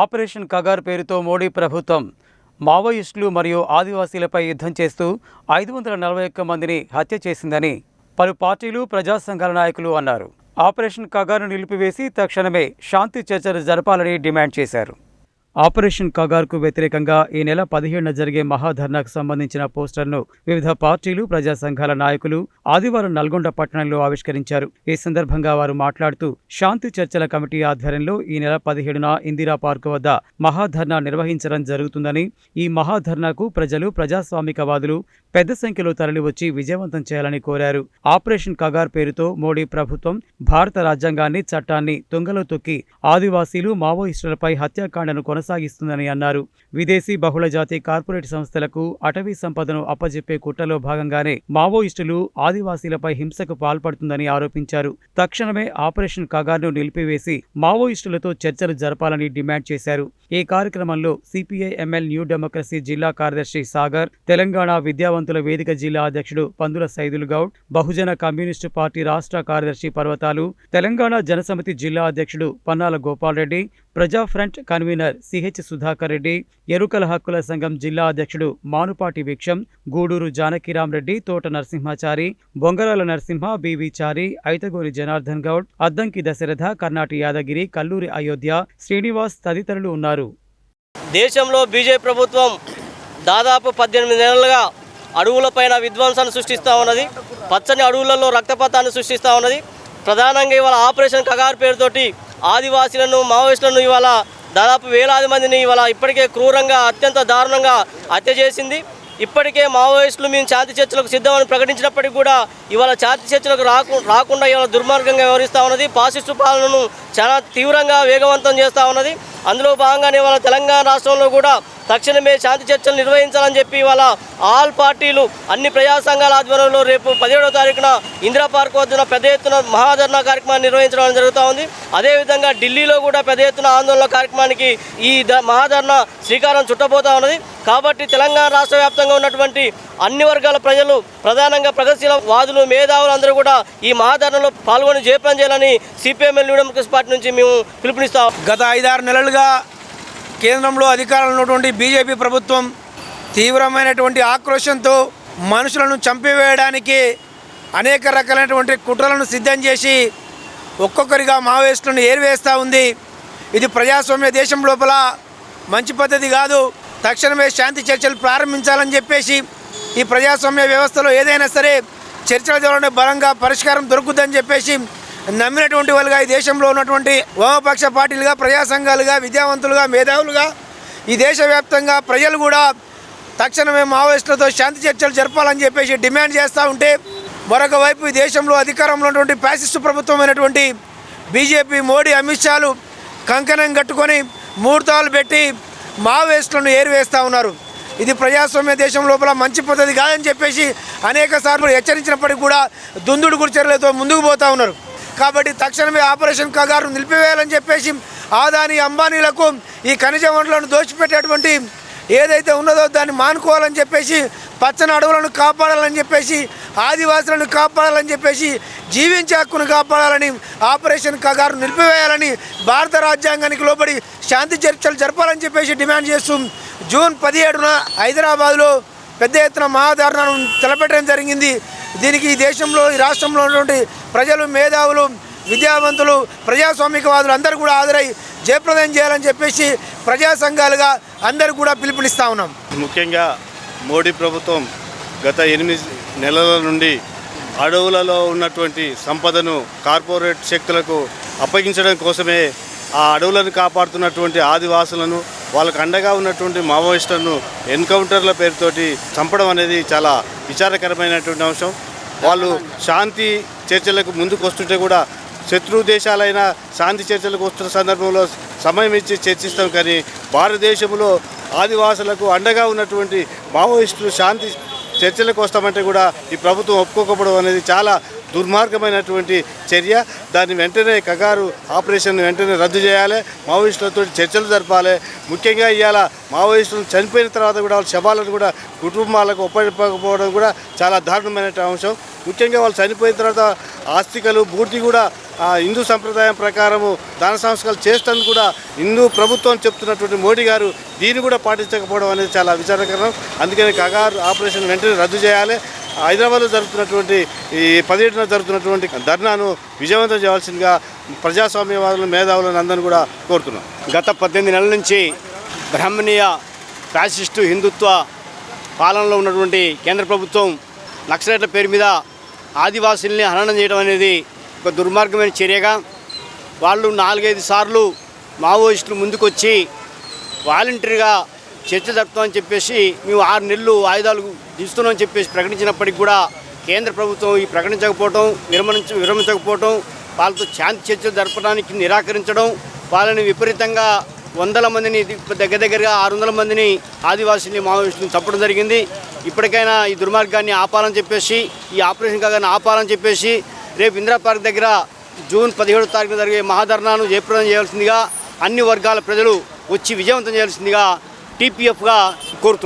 Operation Kagar పేరుతో మోడీ ప్రభుత్వం మావోయిస్టులు మరియు ఆదివాసీలపై యుద్ధం చేస్తూ ఐదు వందల నలభై ఒక్క మందిని హత్య చేసిందని పలు పార్టీలు ప్రజా సంఘాల నాయకులు అన్నారు. ఆపరేషన్ కగార్ను నిలిపివేసి తక్షణమే శాంతి చర్చలు జరపాలని డిమాండ్ చేశారు. ఆపరేషన్ కగార్కు వ్యతిరేకంగా ఈ నెల పదిహేడున జరిగే మహాధర్నాకు సంబంధించిన పోస్టర్ను వివిధ పార్టీలు ప్రజా సంఘాల నాయకులు ఆదివారం నల్గొండ పట్టణంలో ఆవిష్కరించారు. ఈ సందర్భంగా వారు మాట్లాడుతూ శాంతి చర్చల కమిటీ ఆధ్వర్యంలో ఈ నెల పదిహేడున ఇందిరా పార్కు వద్ద మహాధర్నా నిర్వహించడం జరుగుతుందని ఈ మహాధర్నాకు ప్రజలు ప్రజాస్వామికవాదులు పెద్ద సంఖ్యలో తరలివచ్చి విజయవంతం చేయాలని కోరారు. ఆపరేషన్ కగార్ పేరుతో మోడీ ప్రభుత్వం భారత రాజ్యాంగాన్ని చట్టాన్ని తుంగలో తొక్కి ఆదివాసీలు మావోయిస్టులపై హత్యాకాండను కొనసాగిస్తుందని అన్నారు. విదేశీ బహుళజాతి కార్పొరేట్ సంస్థలకు అటవీ సంపదను అప్పజెప్పే కుట్రలో భాగంగానే మావోయిస్టులు ఆదివాసీలపై హింసకు పాల్పడుతుందని ఆరోపించారు. తక్షణమే ఆపరేషన్ కగార్ను నిలిపివేసి మావోయిస్టులతో చర్చలు జరపాలని డిమాండ్ చేశారు. ఈ కార్యక్రమంలో సిపిఐ ఎంఎల్ న్యూ డెమోక్రసీ జిల్లా కార్యదర్శి సాగర్ తెలంగాణ విద్యావంతుల వేదిక జిల్లా అధ్యక్షుడు పందుల సైదులు గౌడ్ బహుజన కమ్యూనిస్టు పార్టీ రాష్ట్ర కార్యదర్శి పర్వతాలు తెలంగాణ జనసమితి జిల్లా అధ్యక్షుడు పన్నాల గోపాల్ రెడ్డి ప్రజా front convener CH Sudhakar Reddy ఎరుకల హక్కుల సంఘం జిల్లా అధ్యక్షుడు మానుపాటి విక్షం గూడూరు జానకిరాం రెడ్డి తోట నరసింహాచారి బొంగరాల నరసింహ బివి చారి ఐతగోరి జనార్దన్ గౌడ్ అద్దంకి దశరథ కర్ణాటి యాదగిరి కల్లూరి అయోధ్య శ్రీనివాస్ తదితరులు ఉన్నారు. దేశంలో బీజేపీ ప్రభుత్వం దాదాపు పద్దెనిమిది నెలలుగా అడవులపైన విధ్వంసాన్ని సృష్టిస్తూ ఉన్నది. పచ్చని అడవులలో రక్తపాతాన్ని సృష్టిస్తూ ఉన్నది. ప్రధానంగా ఇవాళ ఆపరేషన్ కగారు పేరుతోటి ఆదివాసీలను మావోయిస్టులను ఇవాళ దాదాపు వేలాది మందిని ఇవాళ ఇప్పటికే క్రూరంగా అత్యంత దారుణంగా హత్య చేసింది. ఇప్పటికే మావోయిస్టులు మేము శాంతి చర్చలకు సిద్ధమని ప్రకటించినప్పటికీ కూడా ఇవాళ శాంతి చర్చలకు రాకు రాకుండా ఇవాళ దుర్మార్గంగా వ్యవహరిస్తూ ఉన్నది. పాసిస్టు పాలనను చాలా తీవ్రంగా వేగవంతం చేస్తూ ఉన్నది. అందులో భాగంగానే వాళ్ళ తెలంగాణ రాష్ట్రంలో కూడా తక్షణమే శాంతి చర్చలు నిర్వహించాలని చెప్పి వాళ్ళ ఆల్ పార్టీలు అన్ని ప్రజా సంఘాల ఆధ్వర్యంలో రేపు పదిహేడవ తారీఖున ఇందిరా పార్క్ వద్ద పెద్ద ఎత్తున మహాధర్నా కార్యక్రమాన్ని నిర్వహించడం జరుగుతూ ఉంది. అదేవిధంగా ఢిల్లీలో కూడా పెద్ద ఎత్తున ఆందోళన కార్యక్రమానికి ఈ ద మహాధర్నా శ్రీకారం చుట్టబోతా ఉన్నది. కాబట్టి తెలంగాణ రాష్ట్ర వ్యాప్తంగా ఉన్నటువంటి అన్ని వర్గాల ప్రజలు ప్రధానంగా ప్రగతిశీల వాదులు మేధావులు అందరూ కూడా ఈ మహాధరణలో పాల్గొని జయప్రం చేయాలని సిపిఎంఎల్ న్యూ డెమోక్రసీ పార్టీ నుంచి మేము పిలుపునిస్తాం. గత ఐదారు నెలలుగా కేంద్రంలో అధికారంలో ఉన్నటువంటి బీజేపీ ప్రభుత్వం తీవ్రమైనటువంటి ఆక్రోషంతో మనుషులను చంపివేయడానికి అనేక రకాలైనటువంటి కుట్రలను సిద్ధం చేసి ఒక్కొక్కరిగా మావోయిస్టులను ఏరివేస్తూ ఉంది. ఇది ప్రజాస్వామ్య దేశం లోపల మంచి పద్ధతి కాదు. తక్షణమే శాంతి చర్చలు ప్రారంభించాలని చెప్పేసి ఈ ప్రజాస్వామ్య వ్యవస్థలో ఏదైనా సరే చర్చల ద్వారా బలంగా పరిష్కారం దొరుకుద్దని చెప్పేసి నమ్మినటువంటి వాళ్ళుగా ఈ దేశంలో ఉన్నటువంటి వామపక్ష పార్టీలుగా ప్రజా సంఘాలుగా విద్యావంతులుగా మేధావులుగా ఈ దేశవ్యాప్తంగా ప్రజలు కూడా తక్షణమే మావోయిస్టులతో శాంతి చర్చలు జరపాలని చెప్పేసి డిమాండ్ చేస్తూ ఉంటే మరొక వైపు ఈ దేశంలో అధికారంలో ఉన్నటువంటి ఫ్యాసిస్టు ప్రభుత్వమైనటువంటి బీజేపీ మోడీ అమిత్ షాలు కంకణం కట్టుకొని ముహూర్తాలు పెట్టి మావోయిస్టులను ఏరివేస్తూ ఉన్నారు. ఇది ప్రజాస్వామ్య దేశం లోపల మంచి పద్ధతి కాదని చెప్పేసి అనేక సార్లు హెచ్చరించినప్పటికీ కూడా దుందుడు గుడిచర్యలతో ముందుకు పోతా ఉన్నారు. కాబట్టి తక్షణమే ఆపరేషన్ కగారు నిలిపివేయాలని చెప్పేసి ఆదాని అంబానీలకు ఈ ఖనిజ వనరులను దోచిపెట్టేటువంటి ఏదైతే ఉన్నదో దాన్ని మానుకోవాలని చెప్పేసి పచ్చని అడవులను కాపాడాలని చెప్పేసి ఆదివాసులను కాపాడాలని చెప్పేసి జీవించే హక్కును కాపాడాలని ఆపరేషన్ కగారు నిలిపివేయాలని భారత రాజ్యాంగానికి లోబడి శాంతి చర్చలు జరపాలని చెప్పేసి డిమాండ్ చేస్తూ జూన్ పదిహేడున హైదరాబాద్లో పెద్ద ఎత్తున మహాధారణను తలపెట్టడం జరిగింది. దీనికి ఈ దేశంలో ఈ రాష్ట్రంలో ఉన్నటువంటి ప్రజలు మేధావులు విద్యావంతులు ప్రజాస్వామికవాదులు అందరూ కూడా హాజరై జయప్రదం చేయాలని చెప్పేసి ప్రజా సంఘాలుగా అందరూ కూడా పిలుపునిస్తా ఉన్నాం. ముఖ్యంగా మోడీ ప్రభుత్వం గత ఎనిమిది నెలల నుండి అడవులలో ఉన్నటువంటి సంపదను కార్పొరేట్ శక్తులకు అప్పగించడం కోసమే ఆ అడవులను కాపాడుతున్నటువంటి ఆదివాసులను వాళ్ళకు అండగా ఉన్నటువంటి మావోయిస్టులను ఎన్కౌంటర్ల పేరుతోటి చంపడం అనేది చాలా విచారకరమైనటువంటి అంశం. వాళ్ళు శాంతి చర్చలకు ముందుకు వస్తుంటే కూడా శత్రు దేశాలైన శాంతి చర్చలకు వస్తున్న సందర్భంలో సమయం ఇచ్చి చర్చిస్తాం కానీ భారతదేశంలో ఆదివాసులకు అండగా ఉన్నటువంటి మావోయిస్టులు శాంతి చర్చలకు వస్తామంటే కూడా ఈ ప్రభుత్వం ఒప్పుకోకపోవడం అనేది చాలా దుర్మార్గమైనటువంటి చర్య. దాన్ని వెంటనే కగారు ఆపరేషన్ వెంటనే రద్దు చేయాలి. మావోయిస్టులతో చర్చలు జరపాలి. ముఖ్యంగా ఇవాళ మావోయిస్టులు చనిపోయిన తర్వాత కూడా వాళ్ళ శవాలను కూడా కుటుంబాలకు ఒప్పకపోవడం కూడా చాలా దారుణమైన అంశం. ముఖ్యంగా వాళ్ళు చనిపోయిన తర్వాత ఆస్తికలు పూర్తి కూడా ఆ హిందూ సంప్రదాయం ప్రకారము దాన సంస్కారాలు చేస్తాను కూడా హిందూ ప్రభుత్వం చెప్తున్నటువంటి మోడీ గారు దీన్ని కూడా పాటించకపోవడం అనేది చాలా విచారకరం. అందుకని కగారు ఆపరేషన్ వెంటనే రద్దు చేయాలి. హైదరాబాద్లో జరుగుతున్నటువంటి ఈ పర్యటన జరుగుతున్నటువంటి ధర్నాను విజయవంతం చేయాల్సిందిగా ప్రజాస్వామ్యవాదులు మేధావులను అందరినీ కూడా కోరుతున్నాం. గత పద్దెనిమిది నెలల నుంచి బ్రాహ్మణీయ ఫ్యాసిస్టు హిందుత్వ పాలనలో ఉన్నటువంటి కేంద్ర ప్రభుత్వం నక్సలైట్ల పేరు మీద ఆదివాసుల్ని హననం చేయడం అనేది ఒక దుర్మార్గమైన చర్యగా వాళ్ళు నాలుగైదు సార్లు మావోయిస్టులు ముందుకొచ్చి వాలంటరీగా చర్చ జరుపుతామని చెప్పేసి మేము ఆరు నెలలు ఆయుధాలు దిస్తున్నామని చెప్పేసి ప్రకటించినప్పటికి కూడా కేంద్ర ప్రభుత్వం ఈ ప్రకటించకపోవటం విరమణించ విరమించకపోవటం వాళ్ళతో శాంతి చర్చ జరపడానికి నిరాకరించడం వాళ్ళని విపరీతంగా వందల మందిని దగ్గర దగ్గరగా ఆరు వందల మందిని ఆదివాసీని మావోయిస్టులను చంపడం జరిగింది. ఇప్పటికైనా ఈ దుర్మార్గాన్ని ఆపాలని చెప్పేసి ఈ ఆపరేషన్ కాగానే ఆపాలని చెప్పేసి రేపు ఇందిరా పార్క్ దగ్గర జూన్ పదిహేడో తారీఖున జరిగే మహాధర్నాను జయప్రదం చేయాల్సిందిగా అన్ని వర్గాల ప్రజలు వచ్చి విజయవంతం చేయాల్సిందిగా టీపీఎఫ్గా కోరుతున్నాం